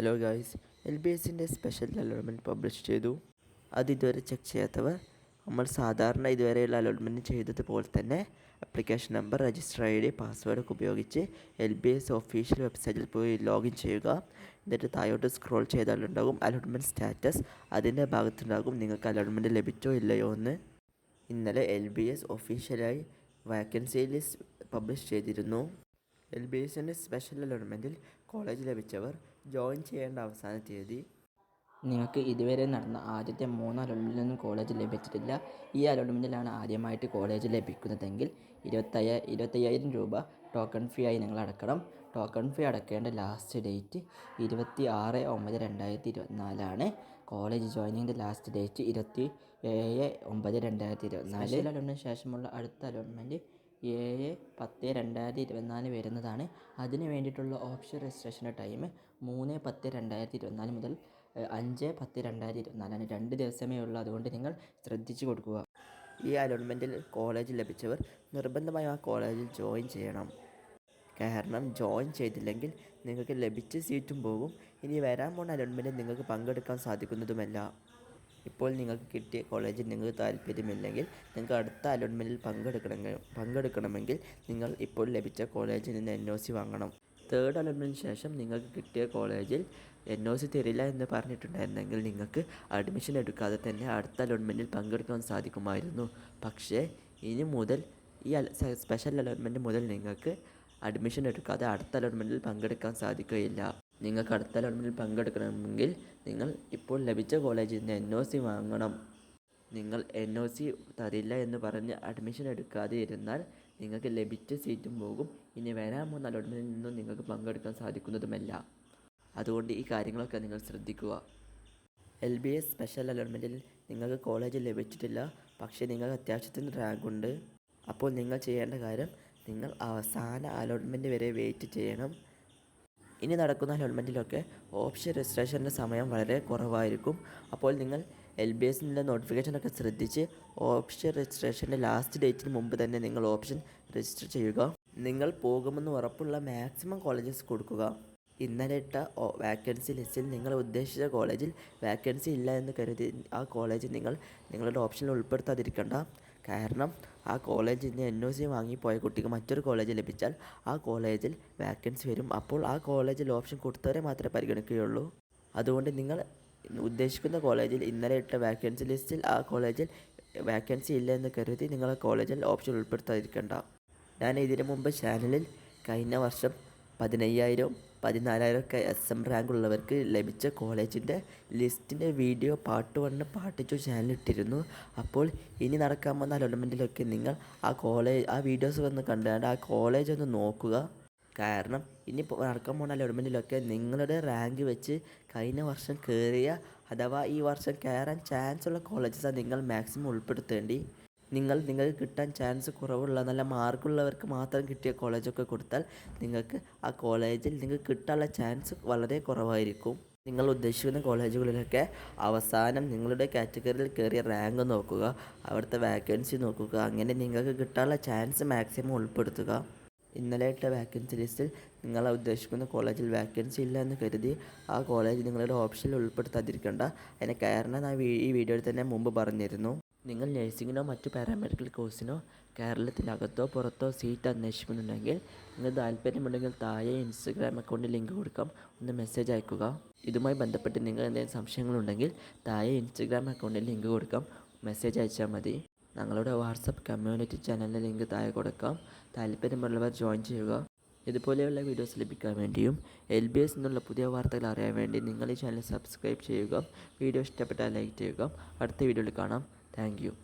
Hello guys L B എസിന്റെ special allotment publish ചെയ്തു. അത് ഇതുവരെ ചെക്ക് ചെയ്യാത്തവർ നമ്മൾ സാധാരണ ഇതുവരെയുള്ള അലോട്ട്മെന്റ് ചെയ്തതുപോലെ തന്നെ application number register I D password ഒക്കെ ഉപയോഗിച്ച് എൽ ബി എസ് ഒഫീഷ്യൽ വെബ്സൈറ്റിൽ പോയി ലോഗിൻ ചെയ്യുക. എന്നിട്ട് താഴോട്ട് സ്ക്രോൾ ചെയ്താലുണ്ടാകും അലോട്ട്മെന്റ് സ്റ്റാറ്റസ് അതിന്റെ ഭാഗത്തുണ്ടാകും നിങ്ങൾക്ക് അലോട്ട്മെന്റ് ലഭിച്ചോ ഇല്ലയോ എന്ന്. ഇന്നലെ എൽ ബി എസ് ഒഫീഷ്യലായി വാക്കൻസി ലിസ്റ്റ് പബ്ലിഷ് ചെയ്തിരുന്നു. എൽ ബി എസിന്റെ സ്പെഷ്യൽ അലോട്ട്മെന്റിൽ കോളേജ് ലഭിച്ചവർ ജോയിൻ ചെയ്യേണ്ട അവസാന തീയതി. നിങ്ങൾക്ക് ഇതുവരെ നടന്ന ആദ്യത്തെ മൂന്ന് അലോട്ട്മെന്റിലൊന്നും കോളേജ് ലഭിച്ചിട്ടില്ല. ഈ അലോട്ട്മെന്റിലാണ് ആദ്യമായിട്ട് കോളേജ് ലഭിക്കുന്നതെങ്കിൽ ഇരുപത്തയ്യ ഇരുപത്തയ്യായിരം രൂപ ടോക്കൺ ഫീ ആയി നിങ്ങൾ അടക്കണം. ടോക്കൺ ഫീ അടക്കേണ്ട ലാസ്റ്റ് ഡേറ്റ് ഇരുപത്തി ആറ് ഒമ്പത് രണ്ടായിരത്തി ഇരുപത്തിനാലാണ് കോളേജ് ജോയിനിങ്ങിന്റെ ലാസ്റ്റ് ഡേറ്റ് ഇരുപത്തി ഏഴ് ഒമ്പത് രണ്ടായിരത്തി ഇരുപത്തിനാല് അലോട്ട്മെന്റിന് ശേഷമുള്ള അടുത്ത അലോട്ട്മെന്റ് ഏഴ് പത്ത് രണ്ടായിരത്തി ഇരുപത്തിനാല് വരുന്നതാണ്. അതിന് വേണ്ടിയിട്ടുള്ള ഓപ്ഷൻ രജിസ്ട്രേഷന്റെ ടൈം മൂന്ന് പത്ത് രണ്ടായിരത്തി ഇരുപത്തിനാല് മുതൽ അഞ്ച് പത്ത് രണ്ടായിരത്തി ഇരുപത്തിനാലാണ് രണ്ട് ദിവസമേ ഉള്ളൂ. അതുകൊണ്ട് നിങ്ങൾ ശ്രദ്ധിച്ചു കൊടുക്കുക. ഈ അലോട്ട്മെന്റിൽ കോളേജ് ലഭിച്ചവർ നിർബന്ധമായി ആ കോളേജിൽ ജോയിൻ ചെയ്യണം. കാരണം ജോയിൻ ചെയ്തില്ലെങ്കിൽ നിങ്ങൾക്ക് ലഭിച്ച സീറ്റും പോകും. ഇനി വരാൻ പോകുന്ന അലോട്ട്മെന്റിൽ നിങ്ങൾക്ക് പങ്കെടുക്കാൻ സാധിക്കുന്നതുമല്ല. ഇപ്പോൾ നിങ്ങൾക്ക് കിട്ടിയ കോളേജിൽ നിങ്ങൾക്ക് താല്പര്യമില്ലെങ്കിൽ നിങ്ങൾക്ക് അടുത്ത അലോട്ട്മെന്റിൽ പങ്കെടുക്കണമെങ്കിൽ പങ്കെടുക്കണമെങ്കിൽ നിങ്ങൾ ഇപ്പോൾ ലഭിച്ച കോളേജിൽ നിന്ന് എൻ ഒ സി വാങ്ങണം. തേർഡ് അലോട്ട്മെന്റിന് ശേഷം നിങ്ങൾക്ക് കിട്ടിയ കോളേജിൽ എൻ ഒ സി തരില്ല എന്ന് പറഞ്ഞിട്ടുണ്ടായിരുന്നെങ്കിൽ നിങ്ങൾക്ക് അഡ്മിഷൻ എടുക്കാതെ തന്നെ അടുത്ത അലോട്ട്മെന്റിൽ പങ്കെടുക്കാൻ സാധിക്കുമായിരുന്നു. പക്ഷേ ഇനി മുതൽ ഈ സ്പെഷ്യൽ അലോട്ട്മെന്റ് മുതൽ നിങ്ങൾക്ക് അഡ്മിഷൻ എടുക്കാതെ അടുത്ത അലോട്ട്മെന്റിൽ പങ്കെടുക്കാൻ സാധിക്കുകയില്ല. നിങ്ങൾക്ക് അടുത്ത അലോട്ട്മെന്റിൽ പങ്കെടുക്കണമെങ്കിൽ നിങ്ങൾ ഇപ്പോൾ ലഭിച്ച കോളേജിൽ നിന്ന് എൻ ഒ സി വാങ്ങണം. നിങ്ങൾ എൻ ഒ സി തരില്ല എന്ന് പറഞ്ഞ് അഡ്മിഷൻ എടുക്കാതെ ഇരുന്നാൽ നിങ്ങൾക്ക് ലഭിച്ച സീറ്റും പോകും. ഇനി വരാൻ പോകുന്ന അലോട്ട്മെന്റിൽ നിന്നും നിങ്ങൾക്ക് പങ്കെടുക്കാൻ സാധിക്കുന്നതുമല്ല. അതുകൊണ്ട് ഈ കാര്യങ്ങളൊക്കെ നിങ്ങൾ ശ്രദ്ധിക്കുക. എൽ ബി എസ് സ്പെഷ്യൽ അലോട്ട്മെന്റിൽ നിങ്ങൾക്ക് കോളേജ് ലഭിച്ചിട്ടില്ല. പക്ഷേ നിങ്ങൾക്ക് അത്യാവശ്യത്തിന് റാങ്ക് ഉണ്ട്. അപ്പോൾ നിങ്ങൾ ചെയ്യേണ്ട കാര്യം നിങ്ങൾ അവസാന അലോട്ട്മെന്റ് വരെ വെയിറ്റ് ചെയ്യണം. ഇനി നടക്കുന്ന അലോട്ട്മെന്റിലൊക്കെ ഓപ്ഷൻ രജിസ്ട്രേഷന്റെ സമയം വളരെ കുറവായിരിക്കും. അപ്പോൾ നിങ്ങൾ എൽ ബി എസിന്റെ നോട്ടിഫിക്കേഷനൊക്കെ ശ്രദ്ധിച്ച് ഓപ്ഷൻ രജിസ്ട്രേഷന്റെ ലാസ്റ്റ് ഡേറ്റിന് മുമ്പ് തന്നെ നിങ്ങൾ ഓപ്ഷൻ രജിസ്റ്റർ ചെയ്യുക. നിങ്ങൾ പോകുമെന്ന് ഉറപ്പുള്ള മാക്സിമം കോളേജസ് കൊടുക്കുക. ഇന്നലെ ഇട്ട വാക്കൻസി ലിസ്റ്റിൽ നിങ്ങൾ ഉദ്ദേശിച്ച കോളേജിൽ വാക്കൻസി ഇല്ല എന്ന് കരുതി ആ കോളേജ് നിങ്ങൾ നിങ്ങളുടെ ഓപ്ഷനിൽ ഉൾപ്പെടുത്താതിരിക്കണ്ട. കാരണം ആ കോളേജിൽ നിന്ന് എൻ ഒ സി വാങ്ങിപ്പോയ കുട്ടിക്ക് മറ്റൊരു കോളേജ് ലഭിച്ചാൽ ആ കോളേജിൽ വാക്കൻസി വരും. അപ്പോൾ ആ കോളേജിൽ ഓപ്ഷൻ കൊടുത്തവരെ മാത്രമേ പരിഗണിക്കുകയുള്ളൂ. അതുകൊണ്ട് നിങ്ങൾ ഉദ്ദേശിക്കുന്ന കോളേജിൽ ഇന്നലെ ഇട്ട വാക്കൻസി ലിസ്റ്റിൽ ആ കോളേജിൽ വാക്കൻസി ഇല്ല എന്ന് കരുതി നിങ്ങൾ കോളേജിൽ ഓപ്ഷൻ ഉൾപ്പെടുത്താതിരിക്കേണ്ട. ഞാൻ ഇതിനു മുമ്പ് ചാനലിൽ കഴിഞ്ഞ വർഷം പതിനയ്യായിരം പതിനാലായിരം ഒക്കെ എസ് എം റാങ്ക് ഉള്ളവർക്ക് ലഭിച്ച കോളേജിന്റെ ലിസ്റ്റിന്റെ video part one part two ചാനലിട്ടിരുന്നു. അപ്പോൾ ഇനി നടക്കാൻ വന്ന അലോട്ട്മെന്റിലൊക്കെ നിങ്ങൾ ആ കോളേജ് ആ വീഡിയോസ് വന്ന് കണ്ടുകൊണ്ട് ആ കോളേജ് ഒന്ന് നോക്കുക. കാരണം ഇനി നടക്കാൻ പോകുന്ന അലോട്ട്മെന്റിലൊക്കെ നിങ്ങളുടെ റാങ്ക് വെച്ച് കഴിഞ്ഞ വർഷം കയറിയ അഥവാ ഈ വർഷം കയറാൻ ചാൻസ് ഉള്ള കോളേജസാണ് നിങ്ങൾ മാക്സിമം ഉൾപ്പെടുത്തേണ്ടി. നിങ്ങൾ നിങ്ങൾക്ക് കിട്ടാൻ ചാൻസ് കുറവുള്ള നല്ല മാർക്കുള്ളവർക്ക് മാത്രം കിട്ടിയ കോളേജൊക്കെ കൊടുത്താൽ നിങ്ങൾക്ക് ആ കോളേജിൽ നിങ്ങൾക്ക് കിട്ടാനുള്ള ചാൻസ് വളരെ കുറവായിരിക്കും. നിങ്ങൾ ഉദ്ദേശിക്കുന്ന കോളേജുകളിലൊക്കെ അവസാനം നിങ്ങളുടെ കാറ്റഗറിയിൽ കയറിയ റാങ്ക് നോക്കുക അവിടുത്തെ വാക്കൻസി നോക്കുക അങ്ങനെ നിങ്ങൾക്ക് കിട്ടാനുള്ള ചാൻസ് മാക്സിമം ഉൾപ്പെടുത്തുക. ഇന്നലെ ഇട്ട വാക്കൻസി ലിസ്റ്റിൽ നിങ്ങൾ ഉദ്ദേശിക്കുന്ന കോളേജിൽ വാക്കൻസി ഇല്ല എന്ന് കരുതി ആ കോളേജ് നിങ്ങളുടെ ഓപ്ഷനിൽ ഉൾപ്പെടുത്താതിരിക്കേണ്ട. അതിന് കാരണം ഞാൻ ഈ വീഡിയോയിൽ തന്നെ മുമ്പ് പറഞ്ഞിരുന്നു. നിങ്ങൾ നഴ്സിങ്ങിനോ മറ്റു പാരാമെഡിക്കൽ കോഴ്സിനോ കേരളത്തിനകത്തോ പുറത്തോ സീറ്റ് അന്വേഷിക്കുന്നുണ്ടെങ്കിൽ നിങ്ങൾ താല്പര്യമുണ്ടെങ്കിൽ താഴെ ഇൻസ്റ്റഗ്രാം അക്കൗണ്ടിൽ ലിങ്ക് കൊടുക്കാം. ഒന്ന് മെസ്സേജ് അയക്കുക. ഇതുമായി ബന്ധപ്പെട്ട് നിങ്ങൾ എന്തെങ്കിലും സംശയങ്ങളുണ്ടെങ്കിൽ താഴെ ഇൻസ്റ്റഗ്രാം അക്കൗണ്ടിൽ ലിങ്ക് കൊടുക്കാം. മെസ്സേജ് അയച്ചാൽ മതി. ഞങ്ങളുടെ വാട്സപ്പ് കമ്മ്യൂണിറ്റി ചാനലിന്റെ ലിങ്ക് താഴെ കൊടുക്കാം. താല്പര്യമുള്ളവർ ജോയിൻ ചെയ്യുക. ഇതുപോലെയുള്ള വീഡിയോസ് ലഭിക്കാൻ വേണ്ടിയും എൽ ബി എസ് എന്നുള്ള പുതിയ വാർത്തകൾ അറിയാൻ വേണ്ടി നിങ്ങൾ ഈ ചാനൽ സബ്സ്ക്രൈബ് ചെയ്യുക. വീഡിയോ ഇഷ്ടപ്പെട്ടാൽ ലൈക്ക് ചെയ്യുക. അടുത്ത വീഡിയോയിൽ കാണാം. Thank you.